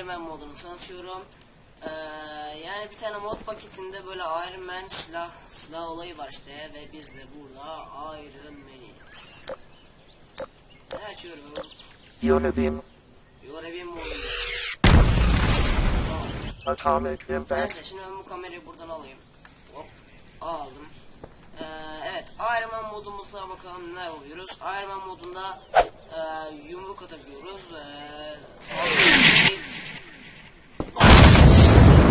Iron Man modunu tanıtıyorum. Ee, yani bir tane mod paketinde böyle Iron Man silah silah olayı var işte ve biz de burada Iron Man'iz. Ne açıyorum? Unibeam, Görebilim modu. Atomic Impact, Neyse şimdi ben bu kamerayı buradan alayım. Hop aldım. Ee, evet Iron Man modumuza bakalım ne yapıyoruz. Iron Man modunda e, yumruk atabiliyoruz. Ee,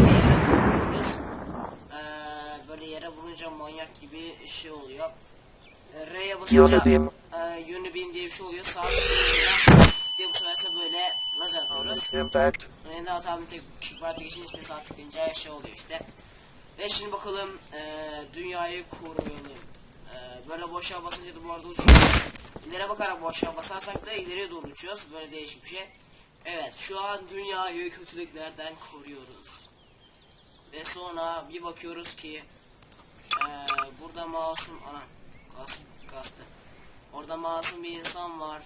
yere vuruyoruz. Ee, böyle yere vurunca manyak gibi şey oluyor. Ee, R'ye basınca e, Unibeam diye bir şey oluyor. Sağ tıklayınca diye bu seferse böyle lazer atıyoruz. Impact, Sonra da tabi tek kickboard'a geçince işte sağ tıklayınca şey oluyor işte. Ve şimdi bakalım eee dünyayı koruyalım. Eee böyle boşa basınca da bu arada uçuyoruz. İleri bakarak boşa basarsak da ileriye doğru uçuyoruz. Böyle değişik bir şey. Evet şu an dünyayı kötülüklerden koruyoruz. Ve sonra bir bakıyoruz ki eee burada masum ana kastı, kastı. Orada masum bir insan var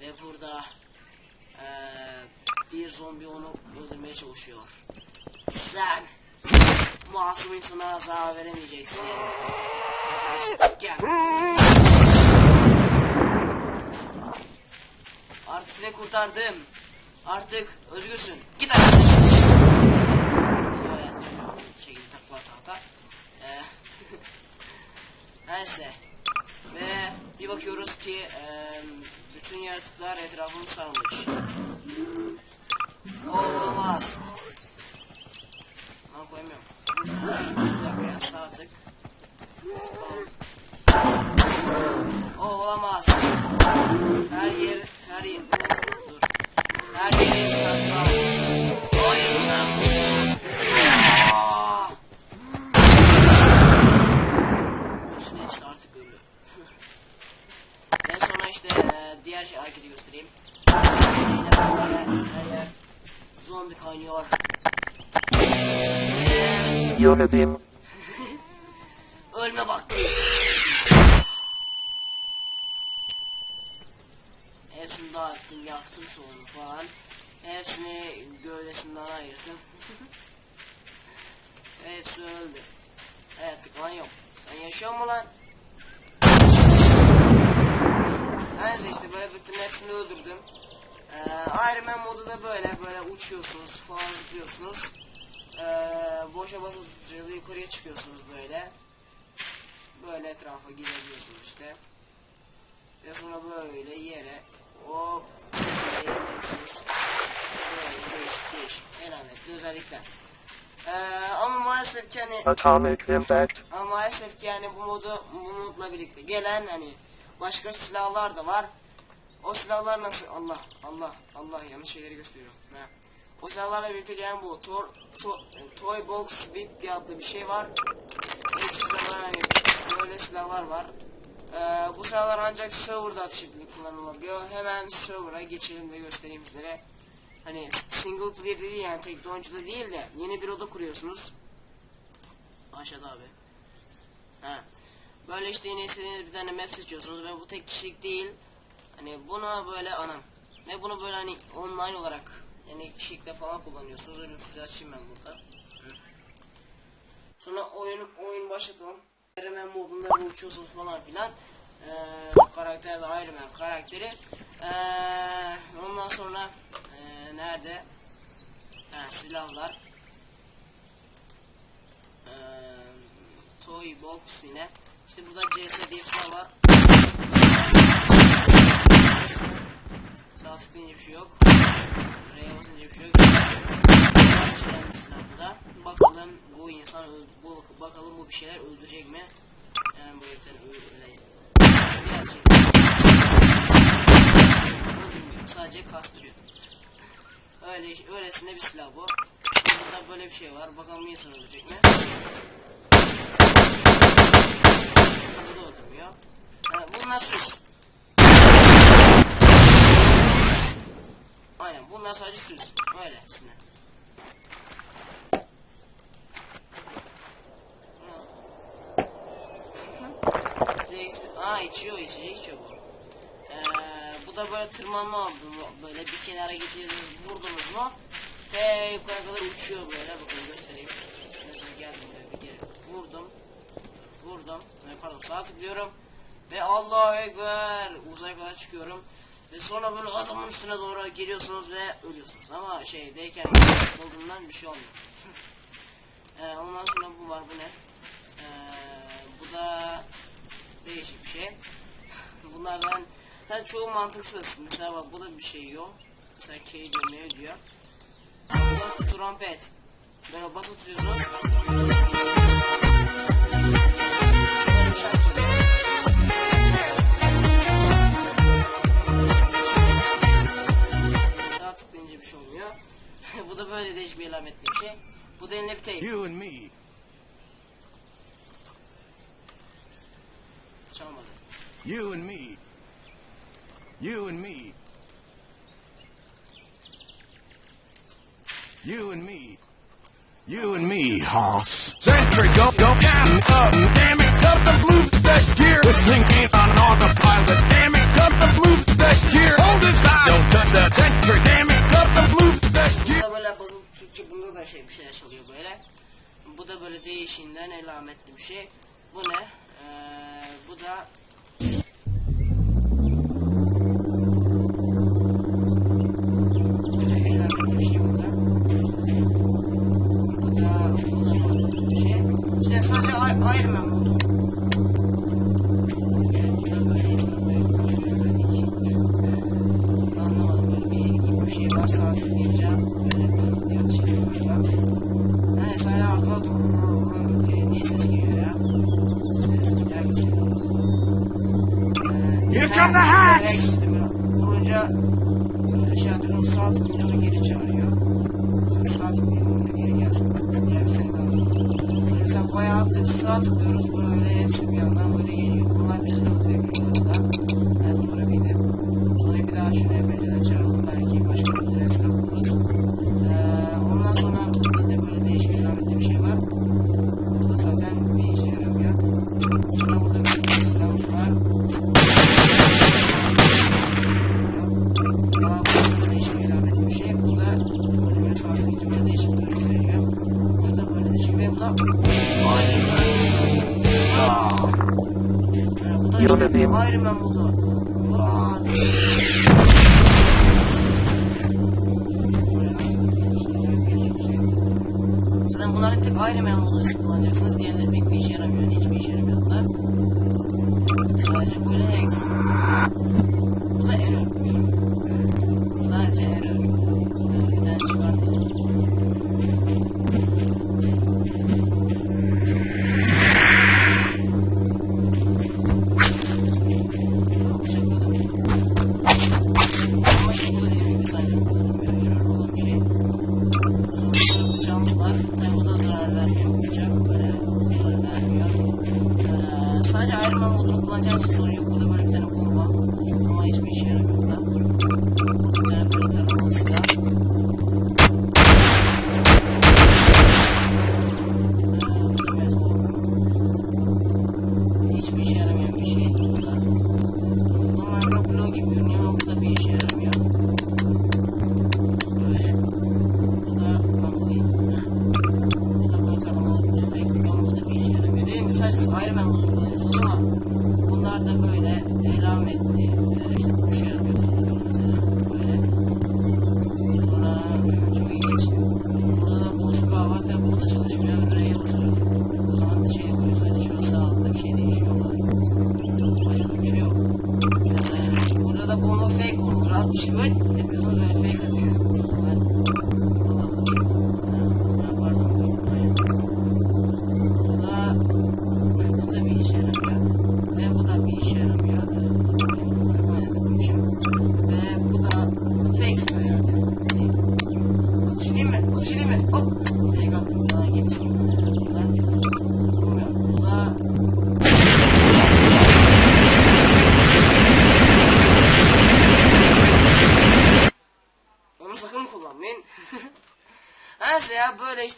ve burada eee, bir zombi onu öldürmeye çalışıyor. Sen masum insana zarar veremeyeceksin. Gel. Artık seni kurtardım. Artık özgürsün. Git hadi. İyi. Ee, Neyse. Ve bir bakıyoruz ki eee, bütün yaratıklar etrafını sarmış. O olamaz. Lan koyamıyorum. Bir dakika ya sağ tık. Spawn. Olamaz. Her yer, her yer. Ve Unibeam, ölme vakti. Hepsini dağıttım, yaktım çoğunu falan. Hepsini gövdesinden ayırdım. Hepsi öldü. Evet, lan yok. Sen yaşıyor mu lan? Neyse işte böyle bütün hepsini öldürdüm. Ee, Iron Man modu da böyle böyle uçuyorsunuz falan zıplıyorsunuz. Ee, boşa basınca da yukarıya çıkıyorsunuz böyle. Böyle etrafa gidebiliyorsunuz işte. Ve sonra böyle yere hop. Böyle değişik değişik elametli özellikler. Ee, ama maalesef ki hani Atomic Impact, ama maalesef ki yani bu modu bu modla birlikte gelen hani başka silahlar da var. O silahlar nasıl Allah Allah Allah yanlış şeyleri gösteriyorum. Ha. O silahlarla birlikte gelen bu Tor, to, e, Toy Box Whip diye adlı bir şey var. Bu hani böyle silahlar var. Ee, bu silahlar ancak serverda atış kullanılabiliyor. Hemen server'a geçelim de göstereyim sizlere. Hani single player değil yani tek oyuncuda değil de yeni bir oda kuruyorsunuz. Aşağıda abi. Ha. Böyle işte yine istediğiniz bir tane map seçiyorsunuz ve bu tek kişilik değil. Hani buna böyle anam. Ve bunu böyle hani online olarak yani kişilikte falan kullanıyorsunuz. Öyle size açayım ben burada. Sonra oyun oyun başlatalım. Iron Man modunda uçuyorsunuz falan filan. Ee, karakter de Iron karakteri. Ee, ondan sonra ee, nerede? Ha, silahlar. Ee, toy box yine. İşte burada CS diye silah var. Sağ tıklayınca bir şey yok. R'ye basınca bir şey yok. Şeyler bir silah bu da. Bakalım bu insan öldü. Bu, bakalım bu bir şeyler öldürecek mi? Yani bir tane öyle. Biraz şey. Öldürmüyor. Sadece kastırıyor. Öyle, öylesine bir silah bu. Burada böyle bir şey var. Bakalım insan öldürecek mi? Bu da öldürmüyor. Ha, bunlar süs. Aynen bunlar sadece süs. Öyle. Direkt- Aa içiyor içecek içiyor bu. Ee, bu burada böyle tırmanma Böyle bir kenara gidiyorsunuz vurdunuz mu? Te yukarı kadar uçuyor böyle. Bakın göstereyim. Mesela geldim böyle bir geri vurdum. Vurdum. Ve pardon sağ tıklıyorum. Ve Allahu Ekber uzaya kadar çıkıyorum. Ve sonra böyle adamın üstüne doğru geliyorsunuz ve ölüyorsunuz. Ama şeydeyken olduğundan bir şey olmuyor. ee, ondan sonra bu var bu ne? Ee, bu da değişik bir şey. Bunlardan yani çoğu mantıksız. Mesela bak bu da bir şey yok. Mesela K diyor ne diyor? Bu da trompet. Böyle basıp. bu da böyle değişik bir alametli bir şey. Bu da eline bir teyp. You and me. Çalmadı. You and me. You and me. You and me. You and me, Hoss. Sentry, go, go, down, up, damn it, cut the blue that gear. This thing ain't on autopilot, damn it, cut the blue that gear. Hold it tight, don't touch that sentry, damn it, cut the blue that gear. Böyle basılı Türkçe bunda da şey bir şeyler çalıyor böyle. Bu da böyle değişinden elametli bir şey. Bu ne? Ee, bu da sağ tıklayınca onu geri çağırıyor. Sağ tıklayınca onu geri gelsin. Diğer şey lazım mesela bayağı sağ tıklıyoruz Iron Man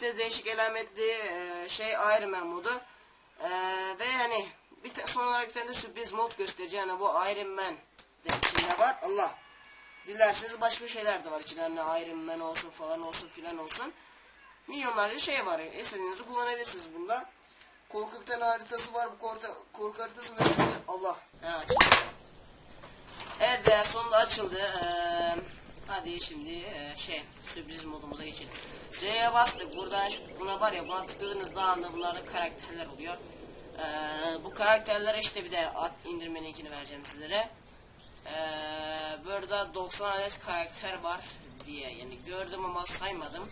işte değişik alametli e, şey Iron Man modu. Ve hani bir son olarak bir tane de sürpriz mod göstereceğim. Yani bu Iron Man de içinde var. Allah. Dilerseniz başka şeyler de var içinde. Hani Iron Man olsun falan olsun filan olsun. Milyonlarca şey var. Yani. Kullanabilirsiniz bunda. Korku bir tane haritası var. Bu korku, korku haritası ve Allah. Ha, açıldı. Evet sonunda açıldı. Ee, hadi şimdi e, şey sürpriz modumuza geçelim. C'ye bastık. Buradan şu, buna var ya buna tıkladığınızda anda bunlarda karakterler oluyor. Ee, bu karakterlere işte bir de at indirme linkini vereceğim sizlere. Ee, burada 90 adet karakter var diye yani gördüm ama saymadım.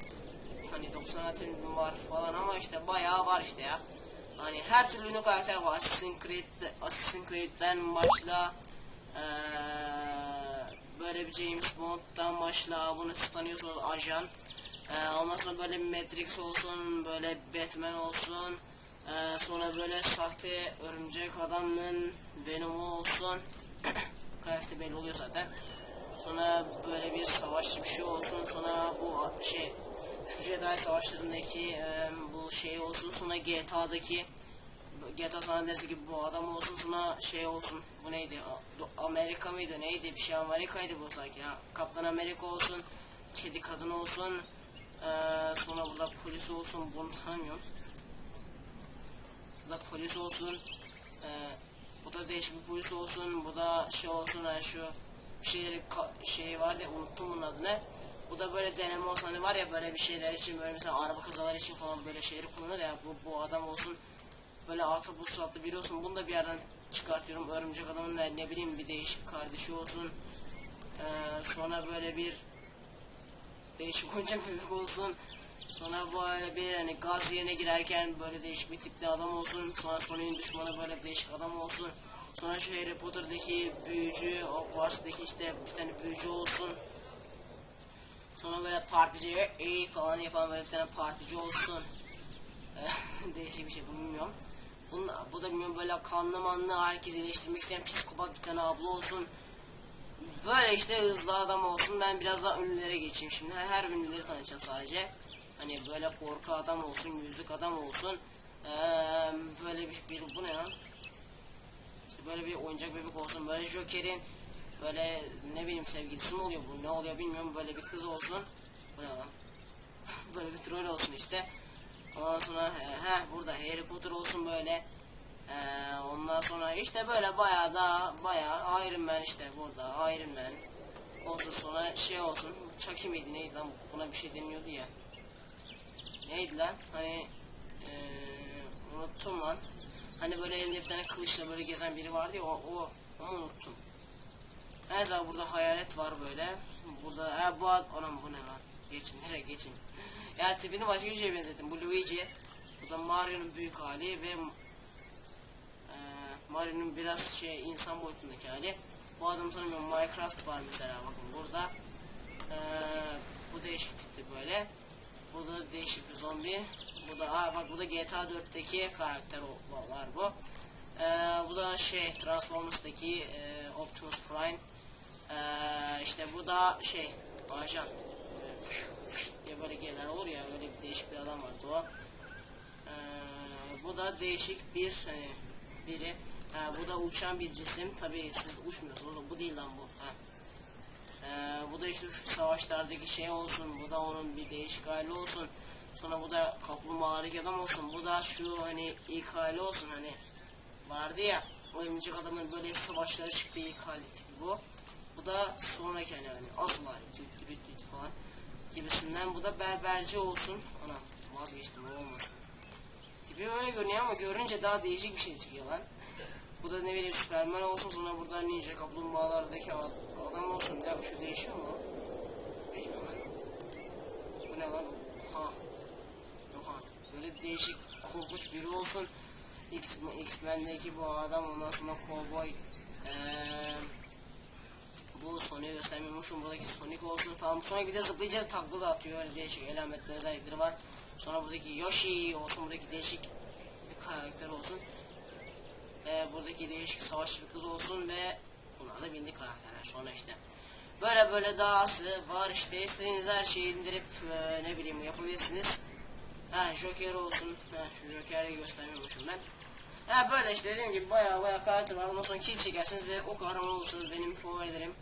Hani 90 adet var falan ama işte bayağı var işte ya. Hani her türlü ünlü karakter var. Assassin's Creed, Assassin's Creed'den başla. Ee, böyle bir James Bond'dan başla. Bunu tanıyorsunuz ajan. Ee, ondan sonra böyle Matrix olsun, böyle Batman olsun. Ee, sonra böyle sahte örümcek adamın Venom'u olsun. Karakter belli oluyor zaten. Sonra böyle bir savaşçı bir şey olsun. Sonra bu şey şu Jedi savaşlarındaki e, bu şey olsun. Sonra GTA'daki GTA San Andreas gibi bu adam olsun. Sonra şey olsun. Bu neydi? Amerika mıydı? Neydi? Bir şey Amerika'ydı bu sanki ya. Kaptan Amerika olsun. Kedi kadın olsun. Ee, sonra burada polis olsun. Bunu tanımıyorum. Bu da polis olsun. Ee, bu da değişik bir polis olsun. Bu da şey olsun. Yani şu bir şeyleri şey var ya unuttum bunun adını. Bu da böyle deneme olsun. Hani var ya böyle bir şeyler için böyle mesela araba kazaları için falan böyle şeyleri kullanır ya. Bu, bu adam olsun. Böyle artı bu suratlı biri olsun. Bunu da bir yerden çıkartıyorum. Örümcek adamın ne, ne bileyim bir değişik kardeşi olsun. Ee, sonra böyle bir değişik oyuncak bebek olsun. Sonra böyle bir hani gaz yerine girerken böyle değişik bir tipli adam olsun. Sonra Sony'in düşmanı böyle değişik adam olsun. Sonra şu Harry Potter'daki büyücü, Hogwarts'taki işte bir tane büyücü olsun. Sonra böyle partici e falan yapan böyle bir tane partici olsun. değişik bir şey bilmiyorum. Bunun, bu da bilmiyorum böyle kanlı manlı herkesi iyileştirmek isteyen psikopat bir tane abla olsun. Böyle işte hızlı adam olsun. Ben biraz daha ünlülere geçeyim şimdi. Her, her ünlüleri tanıyacağım sadece. Hani böyle korku adam olsun, yüzlük adam olsun. Ee, böyle bir, bir bu ne lan? İşte böyle bir oyuncak bebek olsun. Böyle Joker'in böyle ne bileyim sevgilisi mi oluyor bu? Ne oluyor bilmiyorum. Böyle bir kız olsun. Bu ne lan? böyle bir troll olsun işte. Ondan sonra he, he, burada Harry Potter olsun böyle. Ee, ondan sonra işte böyle bayağı da bayağı Iron Man işte burada Iron Man. Olsun sonra şey olsun Chucky miydi neydi lan buna bir şey deniyordu ya. Neydi lan hani ee, unuttum lan. Hani böyle elinde bir tane kılıçla böyle gezen biri vardı ya o, o onu unuttum. Neyse burada hayalet var böyle. Burada ha bu ad anam bu ne lan? Geçin nereye geçin ya tipini başka bir şeye benzettim bu Luigi bu da Mario'nun büyük hali ve ee, Mario'nun biraz şey insan boyutundaki hali. Bu adam tanımıyorum. Minecraft var mesela bakın burada. Ee, bu değişik tipli böyle. Bu da değişik bir zombi. Bu da aa bak bu da GTA 4'teki karakter var bu. Ee, bu da şey Transformers'taki e, Optimus Prime. Ee, işte bu da şey ajan. Ee, diye böyle gelen olur ya öyle bir değişik bir adam vardı o. Ee, bu da değişik bir hani biri. Ha, bu da uçan bir cisim. Tabii siz uçmuyorsunuz. Bu değil lan bu. Ha. Ee, bu da işte şu savaşlardaki şey olsun. Bu da onun bir değişik hali olsun. Sonra bu da kaplumbağalık adam olsun. Bu da şu hani ilk hali olsun hani. Vardı ya. O örümcek adamın böyle savaşlara çıktığı ilk hali tipi bu. Bu da sonraki hani, hani asıl hali. Düt düt düt falan gibisinden. Bu da berberci olsun. Anam vazgeçtim olmasın. Tipi öyle görünüyor ama görünce daha değişik bir şey çıkıyor lan. Bu da ne bileyim Superman olsun sonra burada ninja kaplumbağalardaki ad- adam olsun. Ya şu değişiyor mu? Değişmiyor. Bu ne lan? Ha. Yok artık. Böyle değişik korkunç biri olsun. X-Men'deki bu adam ondan sonra kovboy. Eee bu Sonic'i göstermiyormuşum. Buradaki Sonic olsun falan. Sonra bir de zıplayınca takla da atıyor. Öyle değişik elametli özellikleri var. Sonra buradaki Yoshi olsun. Buradaki değişik bir karakter olsun. Ve buradaki değişik savaşçı bir kız olsun ve bunlar da bildik karakterler. Sonra işte böyle böyle dahası var işte. İstediğiniz her şeyi indirip e, ne bileyim yapabilirsiniz. Ha Joker olsun. Ha şu Joker'i göstermiyormuşum ben. Ha böyle işte dediğim gibi baya baya karakter var. Ondan sonra kill çekersiniz ve o kahraman olursanız benim favorilerim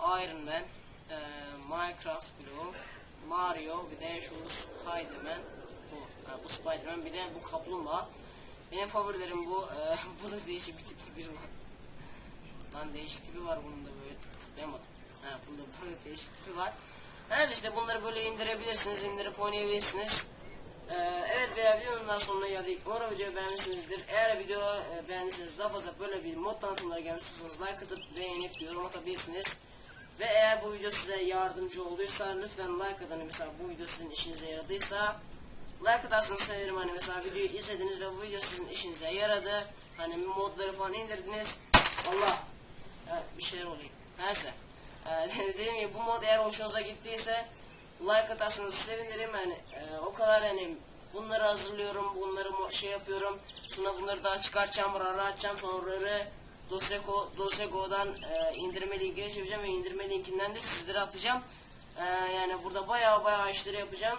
Iron Man, e, Minecraft Blue, Mario bir de şu Spiderman bu, ha, bu Spiderman bir de bu kaplumbağa. Benim favorilerim bu. E, bu da değişik bir tipi bir var. Lan değişik tipi var bunun da böyle tıklayamadım. Ha bunda böyle değişik tipi var. Evet işte bunları böyle indirebilirsiniz, indirip oynayabilirsiniz. Ee, evet veya videonun sonuna geldik. Umarım videoyu beğenmişsinizdir. Eğer video e, beğendiyseniz daha fazla böyle bir mod tanıtımları gelmek istiyorsanız like atıp beğenip yorum atabilirsiniz. Ve eğer bu video size yardımcı olduysa lütfen like atın. Mesela bu video sizin işinize yaradıysa like atarsanız sevinirim. Hani mesela videoyu izlediniz ve bu video sizin işinize yaradı. Hani modları falan indirdiniz. Allah Ha, bir şeyler oluyor. Neyse. Ee, dediğim gibi bu mod eğer hoşunuza gittiyse like atarsanız sevinirim yani e, o kadar yani bunları hazırlıyorum bunları şey yapıyorum sonra bunları daha çıkartacağım rara atacağım Doseko, Dosego'dan e, indirme linkini çevireceğim ve indirme linkinden de sizlere atacağım E, yani burada baya baya işleri yapacağım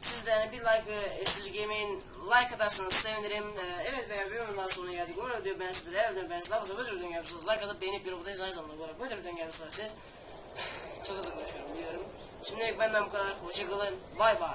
siz de yani bir like e, siz Game'in like atarsanız sevinirim. Ee, evet veya bir yorumdan sonra geldik. Umarım video ben sizlere video ben sizlere fazla böyle videodan gelmişsiniz. Like atıp beğenip yorum atayım. Aynı zamanda bu arada böyle videodan gelmişsiniz. Çok hızlı konuşuyorum biliyorum. Şimdilik benden bu kadar. Hoşçakalın. Bay bay.